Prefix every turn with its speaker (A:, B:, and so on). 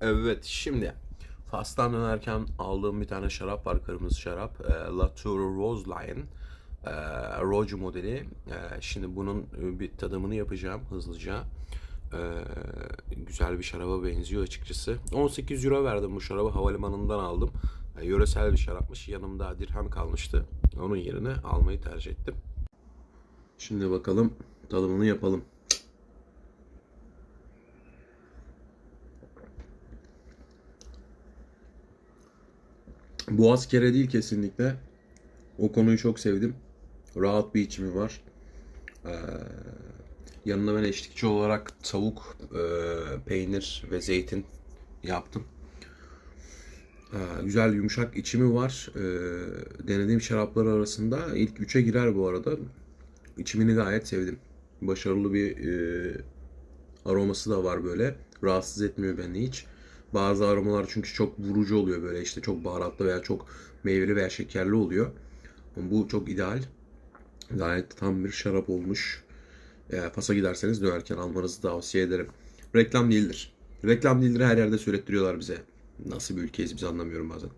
A: Evet şimdi Fas'tan dönerken aldığım bir tane şarap var kırmızı şarap. E, Latour Rose Line. E, Roge modeli. E, şimdi bunun e, bir tadımını yapacağım hızlıca. E, güzel bir şaraba benziyor açıkçası. 18 euro verdim bu şarabı havalimanından aldım. E, yöresel bir şarapmış. Yanımda dirhem kalmıştı. Onun yerine almayı tercih ettim. Şimdi bakalım tadımını yapalım. Boğaz kere değil kesinlikle. O konuyu çok sevdim. Rahat bir içimi var. Ee, yanına ben eşlikçi olarak tavuk, e, peynir ve zeytin yaptım. Ee, güzel yumuşak içimi var. Ee, denediğim şaraplar arasında ilk üçe girer bu arada. İçimini gayet sevdim. Başarılı bir e, aroması da var böyle. Rahatsız etmiyor beni hiç. Bazı aromalar çünkü çok vurucu oluyor böyle işte çok baharatlı veya çok meyveli veya şekerli oluyor. Ama bu çok ideal. Gayet tam bir şarap olmuş. Eğer Fas'a giderseniz dönerken almanızı tavsiye ederim. Reklam değildir. Reklam değildir her yerde söylettiriyorlar bize. Nasıl bir ülkeyiz biz anlamıyorum bazen.